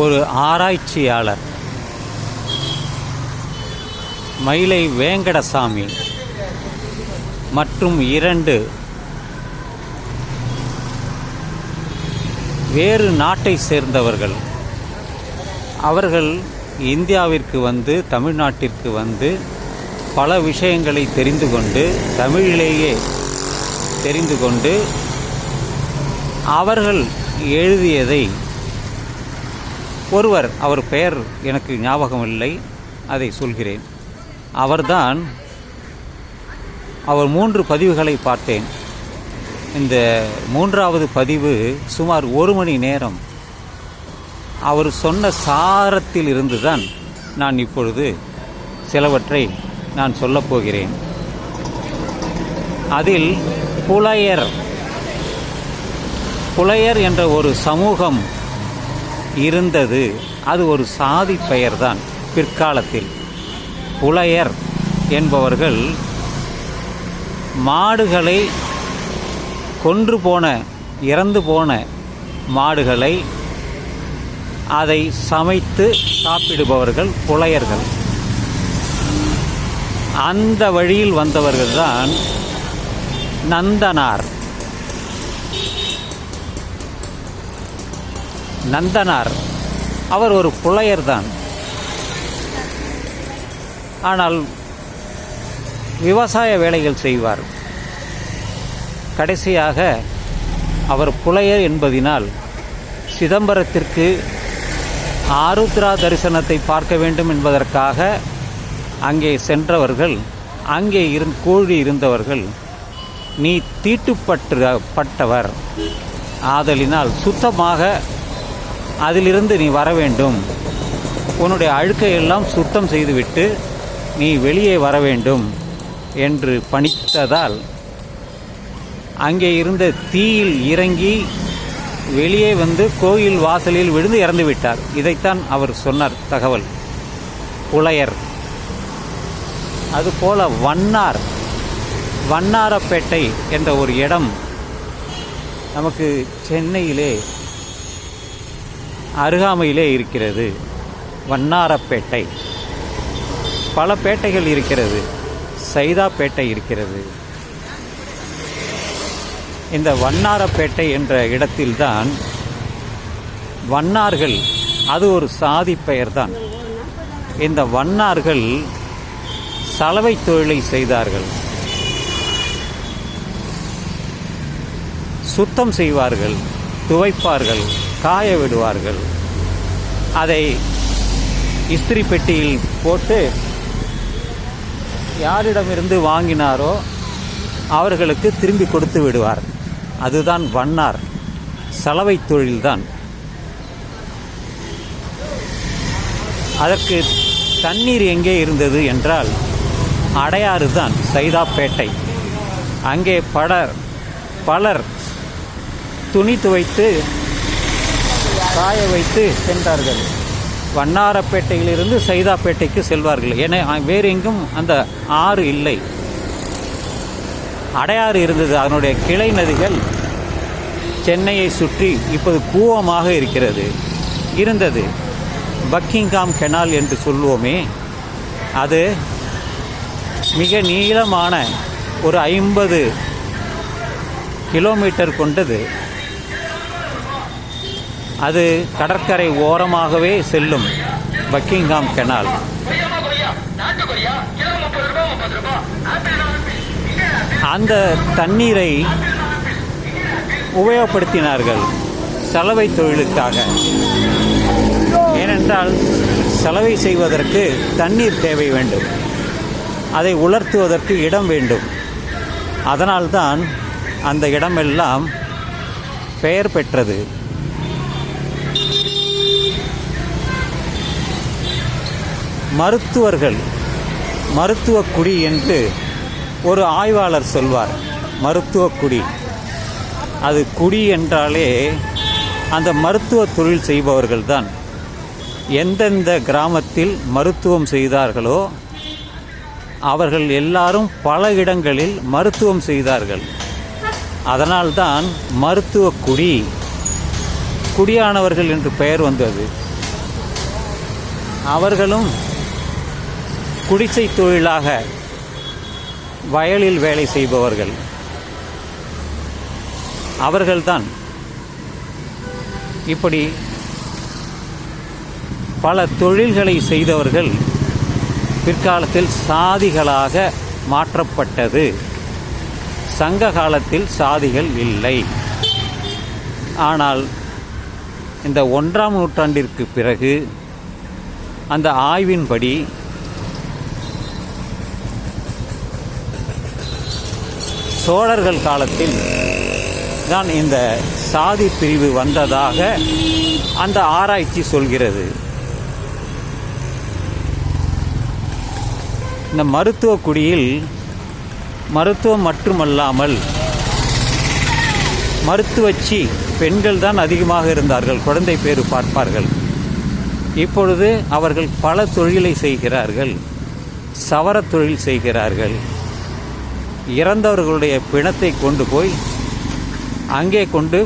ஒரு ஆராய்ச்சியாளர். மயிலை வேங்கடசாமி மற்றும் இரண்டு வேறு நாட்டை சேர்ந்தவர்கள். அவர்கள் இந்தியாவிற்கு வந்து தமிழ்நாட்டிற்கு வந்து பல விஷயங்களை தெரிந்து கொண்டு தமிழிலேயே தெரிந்து கொண்டு அவர்கள் எழுதியதை ஒருவர் அவர் பெயர் எனக்கு ஞாபகம் இல்லை அதை சொல்கிறேன். அவர்தான் அவர் மூன்று பதிவுகளை பார்த்தேன். இந்த மூன்றாவது பதிவு சுமார் ஒரு மணி நேரம். அவர் சொன்ன சாரத்தில் இருந்துதான் நான் இப்பொழுது சிலவற்றை நான் சொல்லப் போகிறேன். அதில் புலையர் புலையர் என்ற ஒரு சமூகம் இருந்தது. அது ஒரு சாதி பெயர்தான். பிற்காலத்தில் புலையர் என்பவர்கள் மாடுகளை கொன்று போன இறந்து போன மாடுகளை அதை சமைத்து சாப்பிடுபவர்கள் புலையர்கள். அந்த வழியில் வந்தவர்கள்தான் நந்தனார். நந்தனார். அவர் ஒரு புலையர்தான். ஆனால் விவசாய வேலைகள் செய்வார். கடைசியாக அவர் புலையர் என்பதினால் சிதம்பரத்திற்கு ஆருத்ரா தரிசனத்தை பார்க்க வேண்டும் என்பதற்காக அங்கே சென்றவர்கள் அங்கே இருந் கூழி இருந்தவர்கள் நீ தீட்டுப்பட்டு பட்டவர். ஆதலினால் சுத்தமாக அதிலிருந்து நீ வர வேண்டும். உன்னுடைய அழுக்கையெல்லாம் சுத்தம் செய்துவிட்டு நீ வெளியே வர வேண்டும் என்று பணித்ததால் அங்கே இருந்த தீயில் இறங்கி வெளியே வந்து கோயில் வாசலில் விழுந்து இறந்து விட்டார் இதைத்தான் அவர் சொன்னார் தகவல். புலையர் அதுபோல வண்ணார். வண்ணாரப்பேட்டை என்ற ஒரு இடம் நமக்கு சென்னையிலே அருகாமையிலே இருக்கிறது. வண்ணாரப்பேட்டை. பல பேட்டைகள் இருக்கிறது. சைதாப்பேட்டை இருக்கிறது. இந்த வண்ணாரப்பேட்டை என்ற இடத்தில்தான் வண்ணார்கள் அது ஒரு சாதி பெயர்தான். இந்த வண்ணார்கள் சலவை தொழிலை செய்தார்கள். சுத்தம் செய்வார்கள். துவைப்பார்கள் காய விடுவார்கள் அதை இஸ்திரி பெட்டியில் போட்டு யாரிடமிருந்து வாங்கினாரோ அவர்களுக்கு திரும்பி கொடுத்து விடுவார். அதுதான் வண்ணார். சலவை தொழில்தான். அதற்கு தண்ணீர் எங்கே இருந்தது என்றால் அடையாறு தான் சைதாப்பேட்டை. அங்கே பலர் பலர் துணி துவைத்து காய வைத்து சென்றார்கள். வண்ணாரப்பேட்டையிலிருந்து சைதாப்பேட்டைக்கு செல்வார்கள். என வேறு எங்கும் அந்த ஆறு இல்லை. அடையாறு இருந்தது. அதனுடைய கிளை நதிகள் சென்னையை சுற்றி இப்போது கூவமாக இருக்கிறது இருந்தது. பக்கிங்காம் கெனால் என்று சொல்லுவோமே அது மிக நீளமான ஒரு ஐம்பது கிலோமீட்டர் கொண்டது. அது கடற்கரை ஓரமாகவே செல்லும் பக்கிங்காம் கெனால். அந்த தண்ணீரை உபயோகப்படுத்தினார்கள் சலவை தொழிலுக்காக. ஏனென்றால் சலவை செய்வதற்கு தண்ணீர் தேவை வேண்டும். அதை உலர்த்துவதற்கு இடம் வேண்டும். அதனால்தான் அந்த இடமெல்லாம் பெயர் பெற்றது. மருத்துவர்கள் மருத்துவ குடி என்று ஒரு ஆய்வாளர் சொல்வார். மருத்துவ குடி. அது குடி என்றாலே அந்த மருத்துவ தொழில் செய்பவர்கள்தான். எந்தெந்த கிராமத்தில் மருத்துவம் செய்தார்களோ அவர்கள் எல்லாரும் பல இடங்களில் மருத்துவம் செய்தார்கள். அதனால்தான் மருத்துவ குடி குடியானவர்கள் என்று பெயர் வந்தது. அவர்களும் குடிசை தொழிலாக வயலில் வேலை செய்பவர்கள். அவர்கள்தான் இப்படி பல தொழில்களை செய்தவர்கள் பிற்காலத்தில் சாதிகளாக மாற்றப்பட்டது. சங்க காலத்தில் சாதிகள் இல்லை. ஆனால் இந்த ஒன்றாம் நூற்றாண்டிற்கு பிறகு அந்த ஆய்வின்படி சோழர்கள் காலத்தில் தான் இந்த சாதி பிரிவு வந்ததாக அந்த ஆராய்ச்சி சொல்கிறது. இந்த மருத்துவ குடியில் மருத்துவம் மட்டுமல்லாமல் மருத்துவச்சி பெண்கள் தான் அதிகமாக இருந்தார்கள் குழந்தை பேறு பார்ப்பார்கள். இப்பொழுது அவர்கள் பல தொழிலை செய்கிறார்கள் சவரத் தொழில் செய்கிறார்கள். இறந்தவர்களுடைய பிணத்தை கொண்டு போய் அங்கே கொண்டு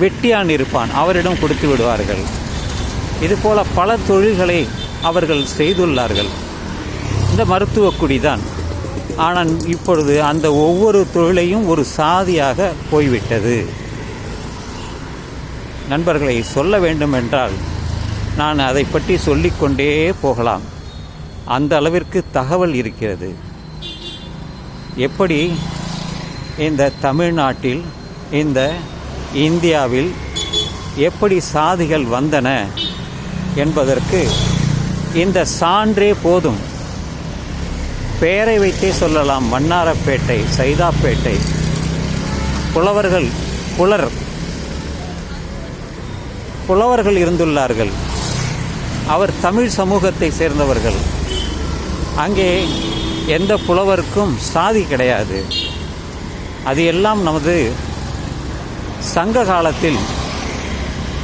வெட்டியான் இருப்பான். அவரிடம் கொடுத்து விடுவார்கள். இதுபோல பல தொழில்களை அவர்கள் செய்துள்ளார்கள். இந்த மருத்துவ குடிதான் ஆனால் இப்பொழுது அந்த ஒவ்வொரு தொழிலையும் ஒரு சாதியாக போய்விட்டது. நண்பர்களை சொல்ல வேண்டும் என்றால் நான் அதை பற்றி சொல்லிக்கொண்டே போகலாம். அந்த அளவிற்கு தகவல் இருக்கிறது. எப்படி இந்த தமிழ்நாட்டில் இந்த இந்தியாவில் எப்படி சாதிகள் வந்தன என்பதற்கு இந்த சான்றே போதும். பெயரை வைத்தே சொல்லலாம் மன்னாரப்பேட்டை சைதாப்பேட்டை. புலவர்கள் புலர். புலவர்கள் இருந்துள்ளார்கள். அவர் தமிழ் சமூகத்தை சேர்ந்தவர்கள். அங்கே எந்த புலவருக்கும் சாதி கிடையாது. அது எல்லாம் நமது சங்க காலத்தில்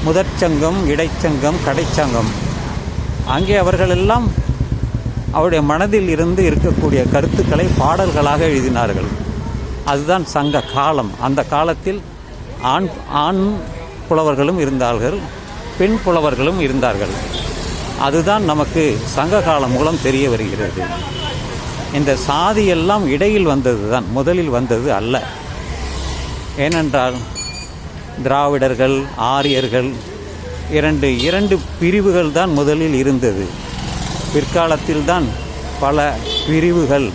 முதற்சங்கம் இடைச்சங்கம் கடைச்சங்கம் அங்கே அவர்களெல்லாம் அவருடைய மனதில் இருந்து இருக்கக்கூடிய கருத்துக்களை பாடல்களாக எழுதினார்கள். அதுதான் சங்க காலம். அந்த காலத்தில் ஆண் ஆண் புலவர்களும் இருந்தார்கள் பெண் புலவர்களும் இருந்தார்கள். அதுதான் நமக்கு சங்க காலம் மூலம் தெரிய வருகிறது. இந்த சாதி எல்லாம் இடையில் வந்தது தான் முதலில் வந்தது அல்ல. ஏனென்றால் திராவிடர்கள் ஆரியர்கள் இரண்டு இரண்டு பிரிவுகள் தான் முதலில் இருந்தது. பிற்காலத்தில் தான் பல பிரிவுகள்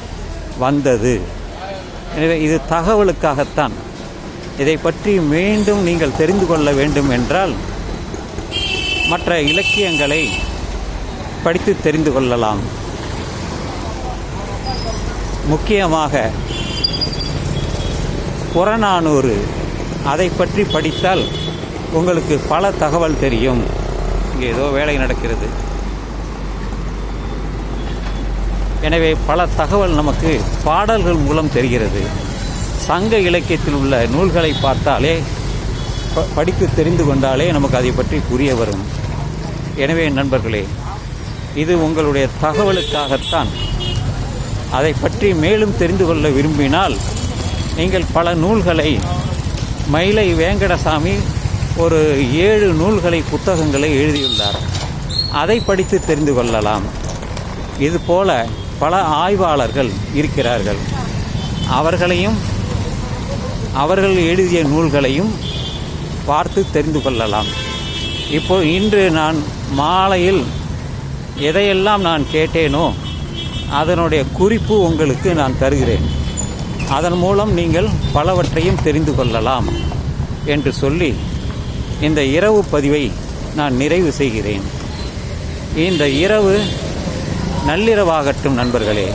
வந்தது. எனவே இது தகவலுக்காகத்தான். இதை பற்றி மீண்டும் நீங்கள் தெரிந்து கொள்ள வேண்டும் என்றால் மற்ற இலக்கியங்களை படித்து தெரிந்து கொள்ளலாம். முக்கியமாக புறநானூறு. அதை பற்றி படித்தால் உங்களுக்கு பல தகவல் தெரியும். இங்கே ஏதோ வேலை நடக்கிறது. எனவே பல தகவல் நமக்கு பாடல்கள் மூலம் தெரிகிறது. சங்க இலக்கியத்தில் உள்ள நூல்களை பார்த்தாலே ப- படித்து தெரிந்து கொண்டாலே நமக்கு அதை பற்றி புரிய வரும். எனவே நண்பர்களே இது உங்களுடைய தகவலுக்காகத்தான் அதை பற்றி மேலும் தெரிந்து கொள்ள விரும்பினால் நீங்கள் பல நூல்களை மயிலை வேங்கடசாமி ஒரு ஏழு நூல்களை புத்தகங்களை எழுதியுள்ளார். அதை படித்து தெரிந்து கொள்ளலாம். இதுபோல பல ஆய்வாளர்கள் இருக்கிறார்கள். அவர்களையும் அவர்கள் எழுதிய நூல்களையும் பார்த்து தெரிந்து கொள்ளலாம். இப்போ இன்று நான் மாலையில் எதையெல்லாம் நான் கேட்டேனோ அதனுடைய குறிப்பு உங்களுக்கு நான் தருகிறேன். அதன் மூலம் நீங்கள் பலவற்றையும் தெரிந்து கொள்ளலாம் என்று சொல்லி இந்த இரவு பதிவை நான் நிறைவு செய்கிறேன். இந்த இரவு நள்ளிரவாகட்டும் நண்பர்களே.